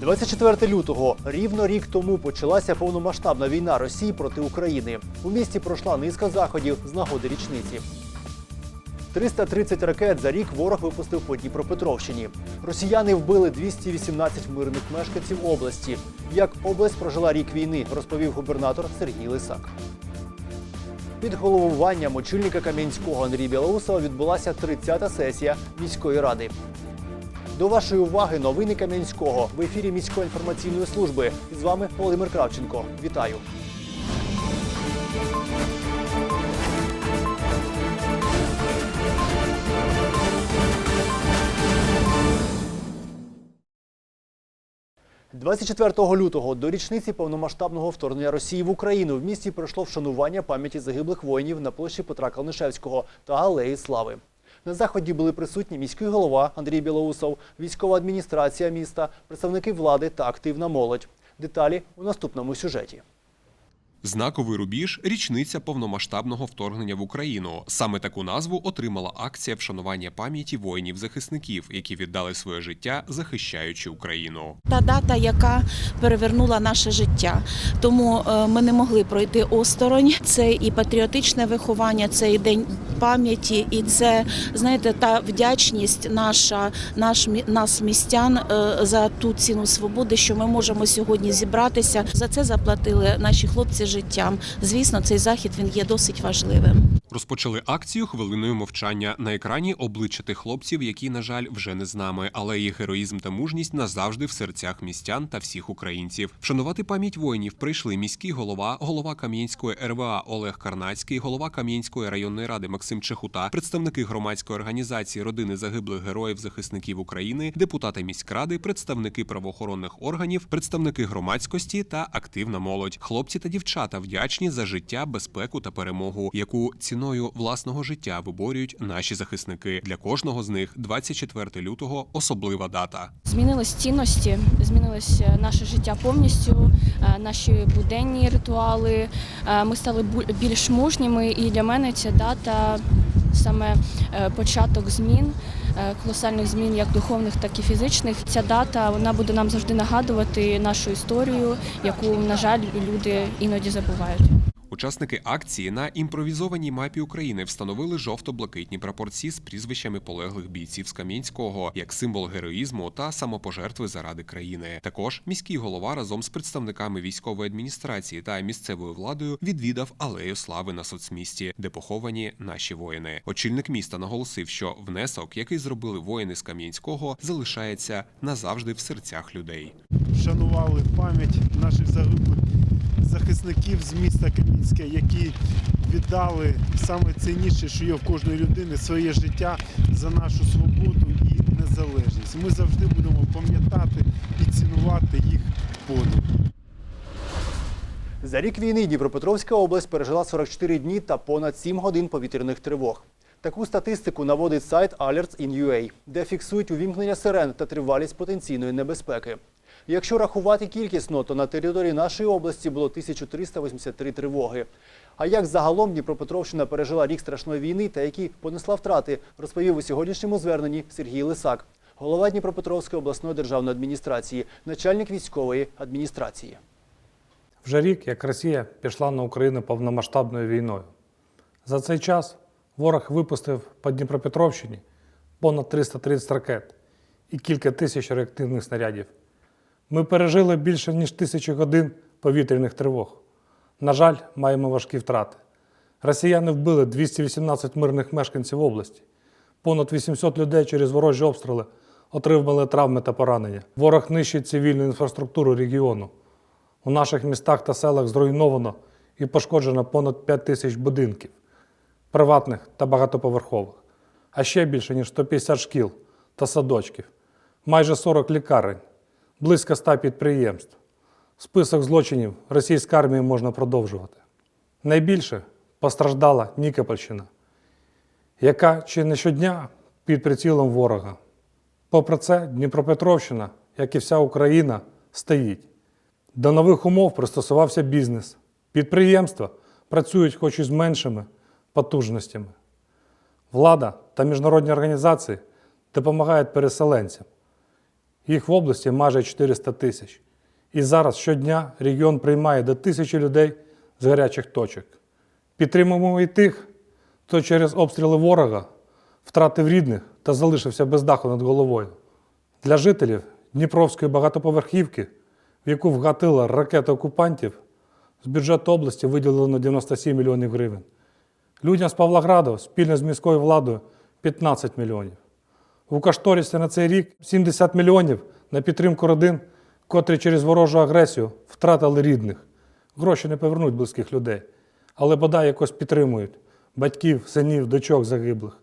24 лютого рівно рік тому почалася повномасштабна війна Росії проти України. У місті пройшла низка заходів з нагоди річниці. 330 ракет за рік ворог випустив по Дніпропетровщині. Росіяни вбили 218 мирних мешканців області. Як область прожила рік війни, розповів губернатор Сергій Лисак. Під головуванням очільника Кам'янського Андрія Білоусова відбулася 30-та сесія міської ради. До вашої уваги новини Кам'янського в ефірі міської інформаційної служби. З вами Володимир Кравченко. Вітаю. – 24 лютого до річниці повномасштабного вторгнення Росії в Україну в місті пройшло вшанування пам'яті загиблих воїнів на площі Петра Калнишевського та Алеї Слави. На заході були присутні міський голова Андрій Білоусов, військова адміністрація міста, представники влади та активна молодь. Деталі у наступному сюжеті. Знаковий рубіж річниця повномасштабного вторгнення в Україну. Саме таку назву отримала акція вшанування пам'яті воїнів-захисників, які віддали своє життя, захищаючи Україну. та дата, яка перевернула наше життя. Тому е, ми не могли пройти осторонь. Це і патріотичне виховання, це і день пам'яті, і це знаєте, та вдячність наша, наш нас, містян, е, за ту ціну свободи, що ми можемо сьогодні зібратися. За це заплатили наші хлопці життям. Звісно, цей захід він є досить важливим. Розпочали акцію хвилиною мовчання на екрані обличчя тих хлопців, які, на жаль, вже не з нами, але їх героїзм та мужність назавжди в серцях містян та всіх українців. Вшанувати пам'ять воїнів прийшли міський голова, голова Кам'янської РВА Олег Карнацький, голова Кам'янської районної ради Максим Чехута, представники громадської організації родини загиблих героїв захисників України, депутати міськради, представники правоохоронних органів, представники громадськості та активна молодь. Хлопці та дівчата вдячні за життя, безпеку та перемогу, яку ціною власного життя виборюють наші захисники. Для кожного з них 24 лютого особлива дата. Змінились цінності, змінилось наше життя повністю, е, наші буденні ритуали. Е, Ми стали більш мужніми, і для мене ця дата саме е, початок змін, колосальних змін, як духовних, так і фізичних. Ця дата вона буде нам завжди нагадувати нашу історію, яку, на жаль, люди іноді забувають. Учасники акції на імпровізованій мапі України встановили жовто-блакитні прапорці з прізвищами полеглих бійців з Кам'янського як символ героїзму та самопожертви заради країни. Також міський голова разом з представниками військової адміністрації та місцевою владою відвідав алею слави на соцмісті, де поховані наші воїни. Очільник міста наголосив, що внесок, який зробили воїни з Кам'янського, залишається назавжди в серцях людей. вшанували пам'ять наших загиблих захисників з міста Кам'янське, які віддали саме цінніше, що є в кожної людини, своє життя за нашу свободу і незалежність. Ми завжди будемо пам'ятати і цінувати їх подвиг. За рік війни Дніпропетровська область пережила 44 дні та понад 7 годин повітряних тривог. Таку статистику наводить сайт Alerts.in.ua, де фіксують увімкнення сирен та тривалість потенційної небезпеки. Якщо рахувати кількісно, то на території нашої області було 1383 тривоги. А як загалом Дніпропетровщина пережила рік страшної війни та які понесла втрати, розповів у сьогоднішньому зверненні Сергій Лисак, голова Дніпропетровської обласної державної адміністрації, начальник військової адміністрації. Вже рік, як Росія пішла на Україну повномасштабною війною. За цей час ворог випустив по Дніпропетровщині понад 330 ракет і кілька тисяч реактивних снарядів. Ми пережили більше ніж тисячу годин повітряних тривог. На жаль, маємо важкі втрати. Росіяни вбили 218 мирних мешканців області. Понад 800 людей через ворожі обстріли отримали травми та поранення. Ворог нищить цивільну інфраструктуру регіону. У наших містах та селах зруйновано і пошкоджено понад 5 тисяч будинків, приватних та багатоповерхових, а ще більше, ніж 150 шкіл та садочків, майже 40 лікарень, близько 100 підприємств. Список злочинів російської армії можна продовжувати. Найбільше постраждала Нікопольщина, яка чи не щодня під прицілом ворога. Попри це, Дніпропетровщина, як і вся Україна, стоїть. До нових умов пристосувався бізнес. Підприємства працюють хоч і з меншими потужностями. Влада та міжнародні організації допомагають переселенцям. Їх в області майже 400 тисяч. І зараз щодня регіон приймає до тисячі людей з гарячих точок. Підтримуємо і тих, хто через обстріли ворога втратив рідних та залишився без даху над головою. Для жителів Дніпровської багатоповерхівки, в яку вгатила ракета окупантів, з бюджету області виділено 97 мільйонів гривень. Людям з Павлограду спільно з міською владою 15 мільйонів. У кошторисі на цей рік 70 мільйонів на підтримку родин, котрі через ворожу агресію втратили рідних. Гроші не повернуть близьких людей, але бодай якось підтримують батьків, синів, дочок загиблих.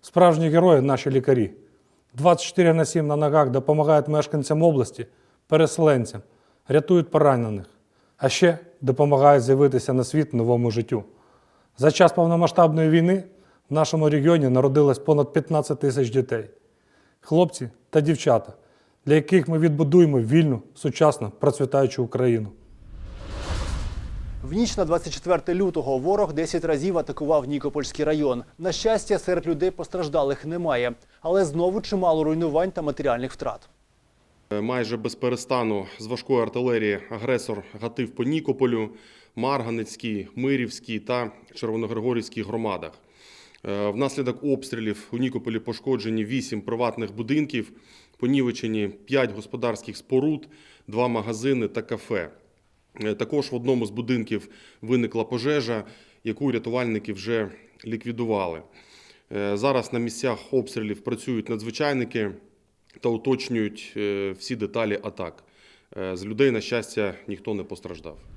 Справжні герої наші лікарі. 24 на 7 на ногах допомагають мешканцям області, переселенцям, рятують поранених, а ще допомагають з'явитися на світ новому життю. За час повномасштабної війни в нашому регіоні народилось понад 15 тисяч дітей, хлопці та дівчата, для яких ми відбудуємо вільну, сучасну, процвітаючу Україну. В ніч на 24 лютого ворог 10 разів атакував Нікопольський район. На щастя, серед людей постраждалих немає, але знову чимало руйнувань та матеріальних втрат. Майже без перестану з важкої артилерії агресор гатив по Нікополю, Марганецькій, Мирівській та Червоногригорівській громадах. Е, Внаслідок обстрілів у Нікополі пошкоджені 8 приватних будинків, понівечені 5 господарських споруд, 2 магазини та кафе. Е, Також в одному з будинків виникла пожежа, яку рятувальники вже ліквідували. Е, Зараз на місцях обстрілів працюють надзвичайники та уточнюють всі деталі атак. З людей, на щастя, ніхто не постраждав.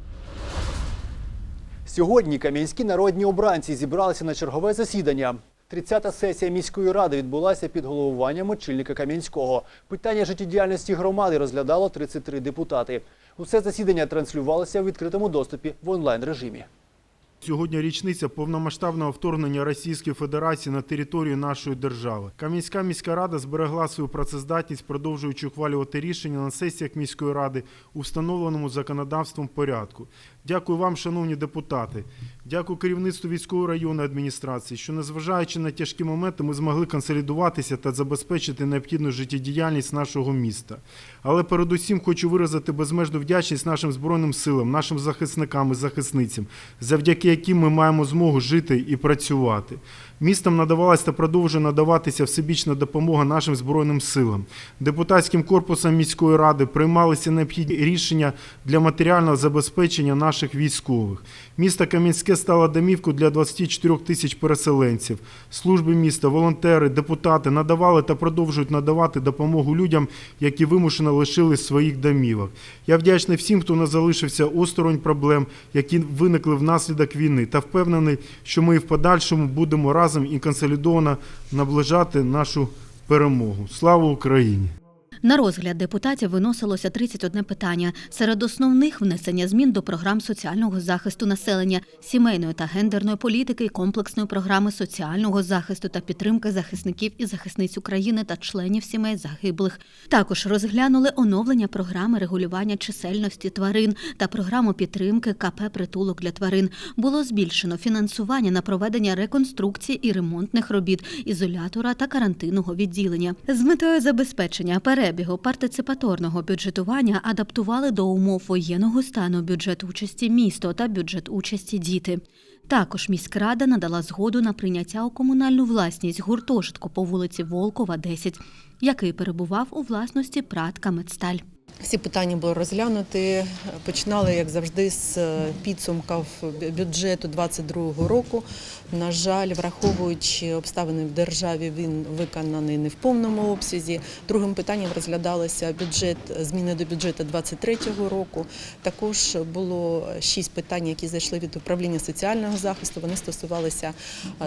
Сьогодні кам'янські народні обранці зібралися на чергове засідання. 30-та сесія міської ради відбулася під головуванням очільника Кам'янського. Питання життєдіяльності громади розглядало 33 депутати. Усе засідання транслювалося у відкритому доступі в онлайн режимі. Сьогодні річниця повномасштабного вторгнення Російської Федерації на територію нашої держави. Кам'янська міська рада зберегла свою працездатність, продовжуючи ухвалювати рішення на сесіях міської ради у встановленому законодавством порядку. Дякую вам, шановні депутати. Дякую керівництву військової районної адміністрації, що, незважаючи на тяжкі моменти, ми змогли консолідуватися та забезпечити необхідну життєдіяльність нашого міста. Але передусім хочу виразити безмежну вдячність нашим збройним силам, нашим захисникам і захисницям, завдяки яким ми маємо змогу жити і працювати. Містом надавалась та продовжує надаватися всебічна допомога нашим збройним силам. Депутатським корпусом міської ради приймалися необхідні рішення для матеріального забезпечення наших військових. Місто Кам'янське стало домівкою для 24 тисяч переселенців. Служби міста, волонтери, депутати надавали та продовжують надавати допомогу людям, які вимушено лишились своїх домівок. Я вдячний всім, хто не залишився осторонь проблем, які виникли внаслідок війни, та впевнений, що ми і в подальшому будемо разом і консолідовано наближати нашу перемогу. Слава Україні! На розгляд депутатів виносилося 31 питання. Серед основних внесення змін до програм соціального захисту населення, сімейної та гендерної політики комплексної програми соціального захисту та підтримки захисників і захисниць України та членів сімей загиблих. Також розглянули оновлення програми регулювання чисельності тварин та програму підтримки КП притулок для тварин. Було збільшено фінансування на проведення реконструкції і ремонтних робіт ізолятора та карантинного відділення з метою забезпечення перебігу партиципаторного бюджетування адаптували до умов воєнного стану бюджет участі місто та бюджет участі діти. Також міськрада надала згоду на прийняття у комунальну власність гуртожитку по вулиці Волкова, 10, який перебував у власності Пратка Медсталь. Всі питання були розглянуті. Починали, як завжди, з підсумків бюджету 2022 року. На жаль, враховуючи обставини в державі, він виконаний не в повному обсязі. Другим питанням розглядалося бюджет зміни до бюджету 2023 року. Також було шість питань, які зайшли від управління соціального захисту. Вони стосувалися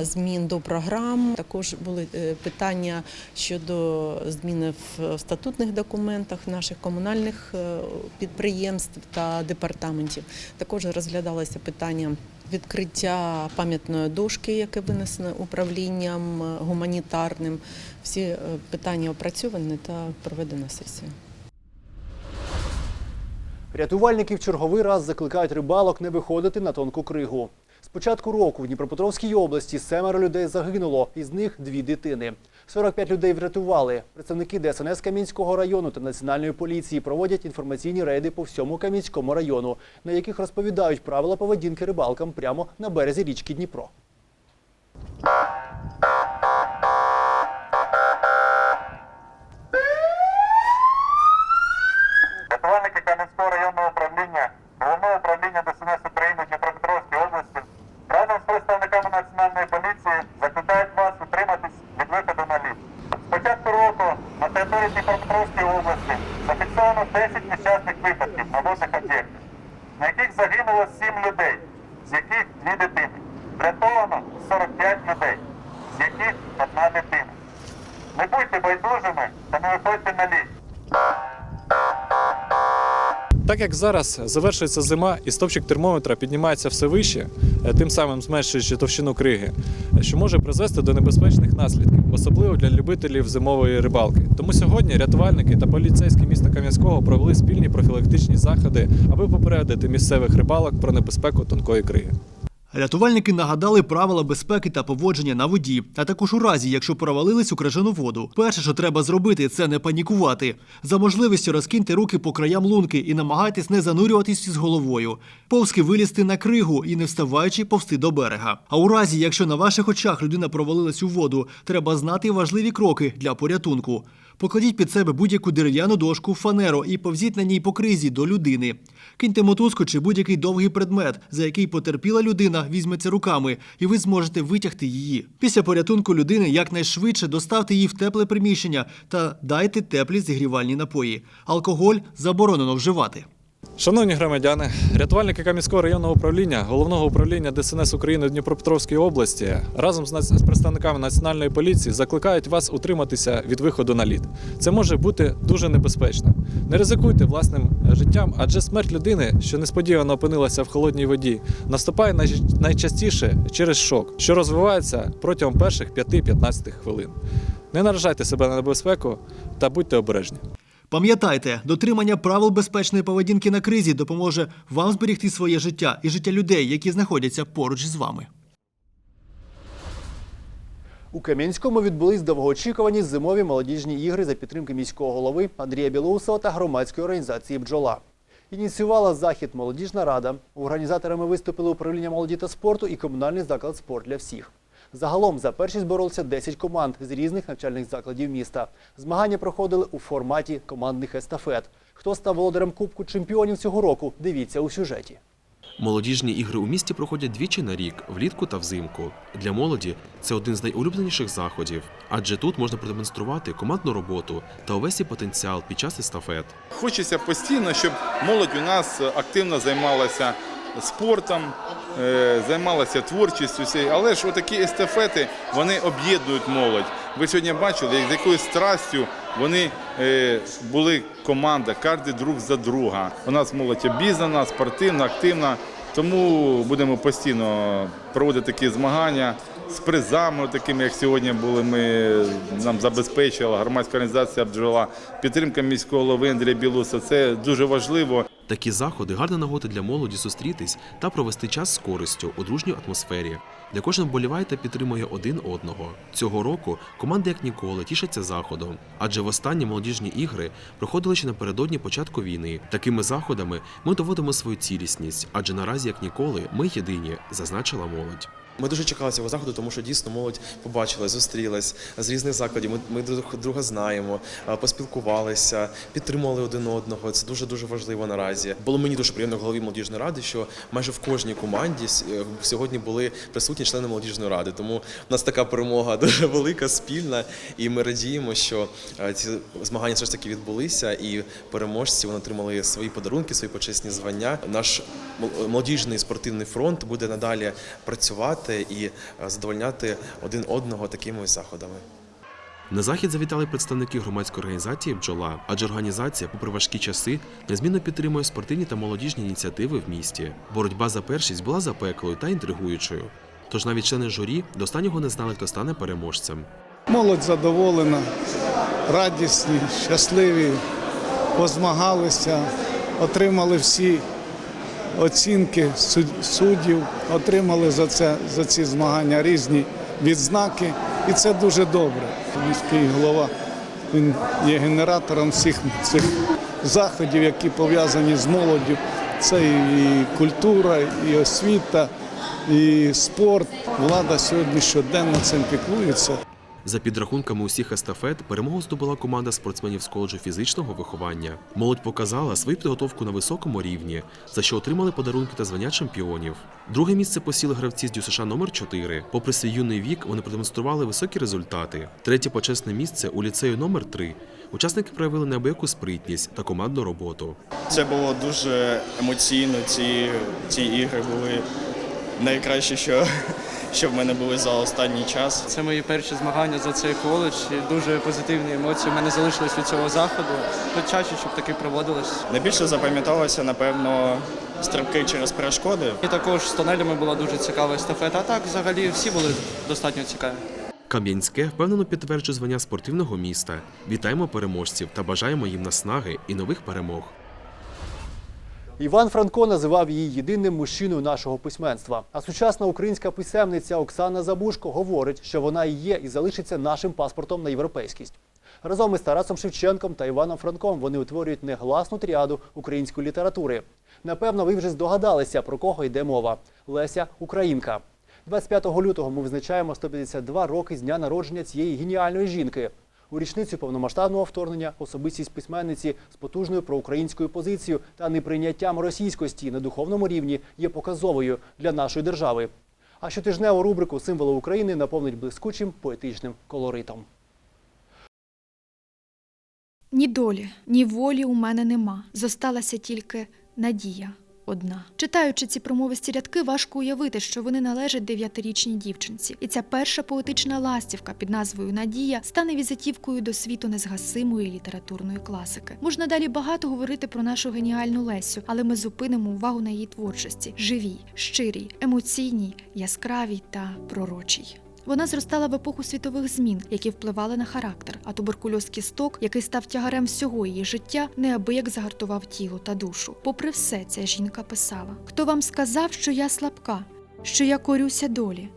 змін до програм. Також були е, питання щодо зміни в статутних документах наших комунальних е, підприємств та департаментів. Також розглядалося питання. Відкриття пам'ятної дошки, яке винесено управлінням е, гуманітарним, всі е, питання опрацьовані та проведена сесія. Рятувальники в черговий раз закликають рибалок не виходити на тонку кригу. Початку року в Дніпропетровській області семеро людей загинуло, із них дві дитини. 45 людей врятували. Представники ДСНС Кам'янського району та Національної поліції проводять інформаційні рейди по всьому Кам'янському району, на яких розповідають правила поведінки рибалкам прямо на березі річки Дніпро. Рятувальники Кам'янського районного управління, головного управління ДСНС України Дніпропетровської області разом з представниками національної поліції закликають вас утриматись від виходу на лід. З початку року на території Дніпропетровської області зафіксовано 10 нещасних випадків на водних об'єктах, на яких загинуло 7 людей, з яких 2 дитини. Врятовано 45 людей, з яких одна дитина. Не будьте байдужими та не виходьте на лід. Як зараз завершується зима і стовпчик термометра піднімається все вище, е, тим самим зменшуючи товщину криги, що може призвести до небезпечних наслідків, особливо для любителів зимової рибалки. Тому сьогодні рятувальники та поліцейські міста Кам'янського провели спільні профілактичні заходи, аби попередити місцевих рибалок про небезпеку тонкої криги. Рятувальники нагадали правила безпеки та поводження на воді, а також у разі, якщо провалились у крижану воду. Перше, що треба зробити, це не панікувати. За можливістю розкиньте руки по краям лунки і намагайтесь не занурюватись із головою. Повзки вилізти на кригу і не вставаючи повсти до берега. А у разі, якщо на ваших очах людина провалилась у воду, треба знати важливі кроки для порятунку. Покладіть під себе будь-яку дерев'яну дошку, фанеру і повзіть на ній по кризі до людини. Киньте мотузку чи будь-який довгий предмет, за який потерпіла людина візьметься руками, і ви зможете витягти її. Після порятунку людини якнайшвидше доставте її в тепле приміщення та дайте теплі зігрівальні напої. Алкоголь заборонено вживати. Шановні громадяни, рятувальники Кам'янського районного управління, головного управління ДСНС України в Дніпропетровській області разом з представниками національної поліції закликають вас утриматися від виходу на лід. Це може бути дуже небезпечно. Не ризикуйте власним життям, адже смерть людини, що несподівано опинилася в холодній воді, наступає най- найчастіше через шок, що розвивається протягом перших 5-15 хвилин. Не наражайте себе на небезпеку та будьте обережні. Пам'ятайте, дотримання правил безпечної поведінки на кризі допоможе вам зберегти своє життя і життя людей, які знаходяться поруч з вами. У Кам'янському відбулись довгоочікувані зимові молодіжні ігри за підтримки міського голови Андрія Білоусова та громадської організації Бджола. Ініціювала захід молодіжна рада. Організаторами виступили управління молоді та спорту і комунальний заклад спорт для всіх. Загалом за першість боролися 10 команд з різних навчальних закладів міста. Змагання проходили у форматі командних естафет. Хто став володарем Кубку чемпіонів цього року? Дивіться у сюжеті. Молодіжні ігри у місті проходять двічі на рік, влітку та взимку. Для молоді це один з найулюбленіших заходів, адже тут можна продемонструвати командну роботу та увесь потенціал під час естафет. Хочеться постійно, щоб молодь у нас активно займалася спортом, займалася творчістю. Але ж отакі естафети вони об'єднують молодь. Ви сьогодні бачили, з якою страстю вони е, були команда, кожен друг за друга. У нас молодь обізнана, спортивна, активна. Тому будемо постійно проводити такі змагання з призами, такими як сьогодні були. Ми нам забезпечила громадська організація бджола, підтримка міського голови Андрія Білуса. Це дуже важливо. Такі заходи гарна нагода для молоді зустрітись та провести час з користю у дружній атмосфері, де кожен вболіває та підтримує один одного. Цього року команди як ніколи тішаться заходом, адже востаннє молодіжні ігри проходили ще напередодні початку війни. Такими заходами ми доводимо свою цілісність, адже наразі як ніколи ми єдині, зазначила молодь. Ми дуже чекали цього заходу, тому що дійсно молодь побачила, зустрілась з різних закладів. Ми, ми друг друга знаємо, поспілкувалися, підтримували один одного. Це дуже дуже важливо наразі. Було мені дуже приємно в голові молодіжної ради, що майже в кожній команді е, сьогодні були присутні члени молодіжної ради. Тому в нас така перемога дуже велика, спільна, і ми радіємо, що е, ці змагання все ж таки відбулися, і переможці вони отримали свої подарунки, свої почесні звання. Наш молодіжний спортивний фронт буде надалі працювати і е, задовольняти один одного такими заходами. На захід завітали представники громадської організації Бджола, адже організація, попри важкі часи, незмінно підтримує спортивні та молодіжні ініціативи в місті. Боротьба за першість була запеклою та інтригуючою. Тож навіть члени журі до останнього не знали, хто стане переможцем. Молодь задоволена, радісні, щасливі, позмагалися, отримали всі оцінки суддів, отримали за це за ці змагання різні відзнаки, і це дуже добре. Міський голова він є генератором всіх цих заходів, які пов'язані з молоддю. Це і культура, і освіта, і спорт. Влада сьогодні щоденно цим піклується. За підрахунками усіх естафет, перемогу здобула команда спортсменів з коледжу фізичного виховання. Молодь показала свою підготовку на високому рівні, за що отримали подарунки та звання чемпіонів. Друге місце посіли гравці з ДЮСШ номер 4 Попри свій юний вік, вони продемонстрували високі результати. Третє почесне місце у ліцею номер 3 Учасники проявили неабияку спритність та командну роботу. Це було дуже емоційно. Ці, ці ігри були найкращі, що, що в мене були за останній час. Це мої перші змагання за цей коледж. І дуже позитивні емоції в мене залишились від цього заходу. Тут чаще, щоб таки проводилось. Найбільше запам'яталося, напевно, стрибки через перешкоди. І також з тонелями була дуже цікава естафета. А так, взагалі, всі були достатньо цікаві. Кам'янське впевнено підтверджує звання спортивного міста. Вітаємо переможців та бажаємо їм наснаги і нових перемог. Іван Франко називав її єдиним мужчиною нашого письменства. А сучасна українська писемниця Оксана Забушко говорить, що вона і є і залишиться нашим паспортом на європейськість. Разом із Тарасом Шевченком та Іваном Франком вони утворюють негласну тріаду української літератури. Напевно, ви вже здогадалися, про кого йде мова. Леся Українка. 25 лютого ми визначаємо 152 роки з дня народження цієї геніальної жінки. У річницю повномасштабного вторгнення особистість письменниці з потужною проукраїнською позицією та неприйняттям російськості на духовному рівні є показовою для нашої держави. А щотижневу рубрику Символи України наповнить блискучим поетичним колоритом. Ні долі, ні волі у мене нема. Зосталася тільки надія одна. Читаючи ці промовисті рядки, важко уявити, що вони належать дев'ятирічній дівчинці. І ця перша поетична ластівка під назвою Надія стане візитівкою до світу незгасимої літературної класики. Можна далі багато говорити про нашу геніальну Лесю, але ми зупинимо увагу на її творчості: живій, щирій, емоційній, яскравій та пророчій. Вона зростала в епоху світових змін, які впливали на характер, а туберкульоз кісток, який став тягарем всього її життя, неабияк загартував тіло та душу. Попри все, ця жінка писала: Хто вам сказав, що я слабка, що я корюся долі?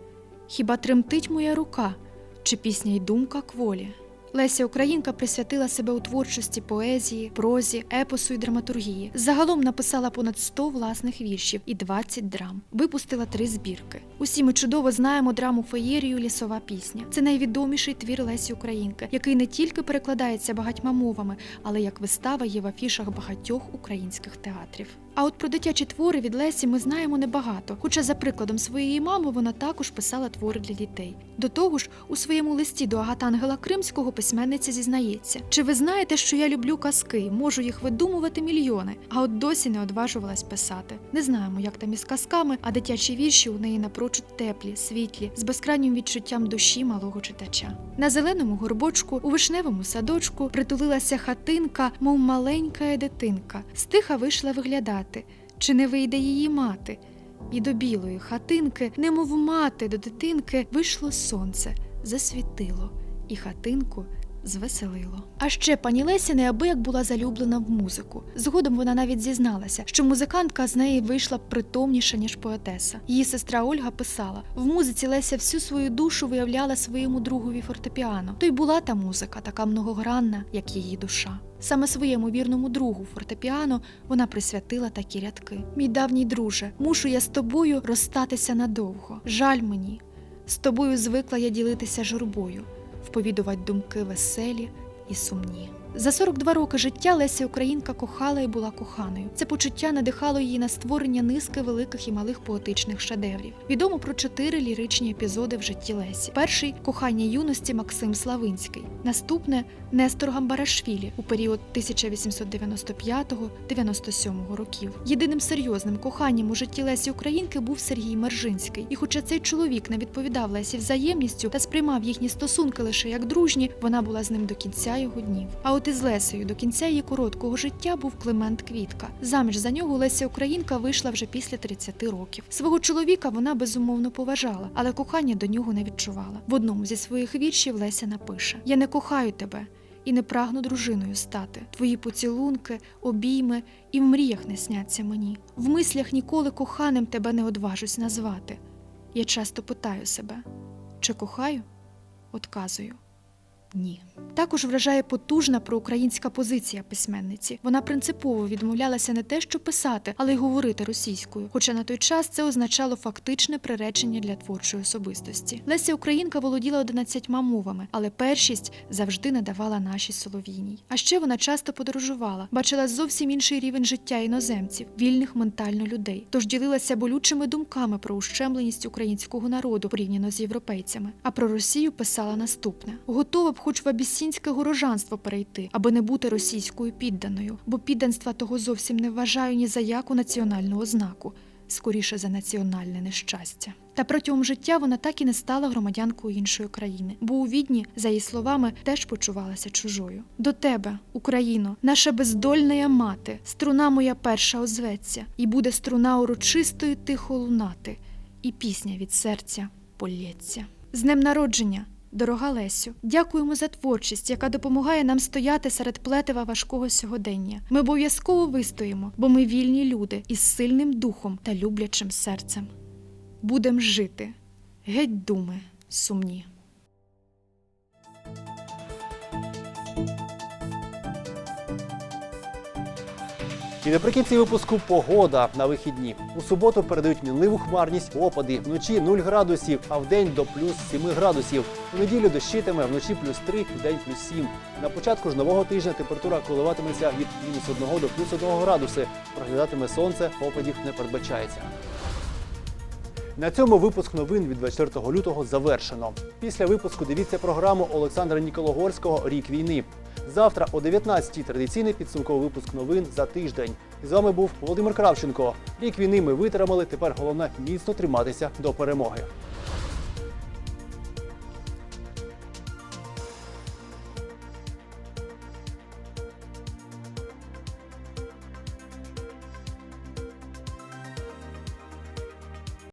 Хіба тремтить моя рука, чи пісня й думка кволі? Леся Українка присвятила себе у творчості поезії, прозі, епосу і драматургії. Загалом написала понад 100 власних віршів і 20 драм. Випустила три збірки. Усі ми чудово знаємо драму феєрію Лісова пісня. Це найвідоміший твір Лесі Українки, який не тільки перекладається багатьма мовами, але як вистава є в афішах багатьох українських театрів. А от про дитячі твори від Лесі ми знаємо небагато. Хоча, за прикладом своєї мами, вона також писала твори для дітей. До того ж, у своєму листі до Агатангела Кримського письменниця зізнається: чи ви знаєте, що я люблю казки, можу їх видумувати мільйони, а от досі не одважувалась писати. Не знаємо, як там із казками, а дитячі вірші у неї напрочуд теплі, світлі, з безкрайнім відчуттям душі малого читача. На зеленому горбочку, у вишневому садочку притулилася хатинка, мов маленька дитинка. Стиха вийшла виглядати, чи не вийде її мати. І до білої хатинки, немов мати до дитинки, вийшло сонце, засвітило, і хатинку звеселило. А ще пані Леся неабияк була залюблена в музику. Згодом вона навіть зізналася, що музикантка з неї вийшла притомніша, ніж поетеса. Її сестра Ольга писала: в музиці Леся всю свою душу виявляла своєму другові фортепіано. То й була та музика, така многогранна, як її душа. Саме своєму вірному другу фортепіано вона присвятила такі рядки: Мій давній друже, мушу я з тобою розстатися надовго. Жаль мені, з тобою звикла я ділитися журбою, вповідувати думки веселі і сумні. За 42 роки життя Леся Українка кохала і була коханою. Це почуття надихало її на створення низки великих і малих поетичних шедеврів. Відомо про чотири ліричні епізоди в житті Лесі. Перший кохання юності Максим Славинський. Наступне Нестор Гамбарашвілі у період 1895-97 років. Єдиним серйозним коханням у житті Лесі Українки був Сергій Мержинський. І хоча цей чоловік не відповідав Лесі взаємністю та сприймав їхні стосунки лише як дружні, вона була з ним до кінця його днів. А от із Лесею до кінця її короткого життя був Климент Квітка. Заміж за нього Леся Українка вийшла вже після 30 років. Свого чоловіка вона безумовно поважала, але кохання до нього не відчувала. В одному зі своїх віршів Леся напише: Я не кохаю тебе. і не прагну дружиною стати. Твої поцілунки, обійми і в мріях не сняться мені. В мислях ніколи коханим тебе не одважусь назвати. Я часто питаю себе, чи кохаю? Отказую. Ні. Також вражає потужна проукраїнська позиція письменниці. Вона принципово відмовлялася не те, що писати, але й говорити російською. Хоча на той час це означало фактичне приречення для творчої особистості. Леся Українка володіла 11 мовами, але першість завжди надавала нашій солов'їній. А ще вона часто подорожувала, бачила зовсім інший рівень життя іноземців, вільних ментально людей. Тож ділилася болючими думками про ущемленість українського народу порівняно з європейцями. А про Росію писала наступне: готова б хоч в абісінське горожанство перейти, аби не бути російською підданою, бо підданства того зовсім не вважаю ні за яку національну ознаку, скоріше за національне нещастя. Та протягом життя вона так і не стала громадянкою іншої країни, бо у відні, за її словами, теж почувалася чужою. До тебе, Україно, наша бездольна мати, струна моя перша озветься, і буде струна урочистою тихо лунати, і пісня від серця полється. З днем народження! Дорога Лесю, дякуємо за творчість, яка допомагає нам стояти серед плетива важкого сьогодення. Ми обов'язково вистоїмо, бо ми вільні люди із сильним духом та люблячим серцем. Будем жити. Геть думи сумні. І наприкінці випуску погода на вихідні. У суботу передають мінливу хмарність, опади. Вночі 0 градусів, а в день до плюс 7 градусів. У неділю дощитиме, вночі плюс 3, в день плюс 7. На початку ж нового тижня температура коливатиметься від мінус 1 до плюс 1 градуси. Проглядатиме сонце, опадів не передбачається. На цьому випуск новин від 24 лютого завершено. Після випуску дивіться програму Олександра Нікологорського Рік війни. Завтра о 19-й традиційний підсумковий випуск новин за тиждень. З вами був Володимир Кравченко. Рік війни ми витримали. Тепер головне міцно триматися до перемоги.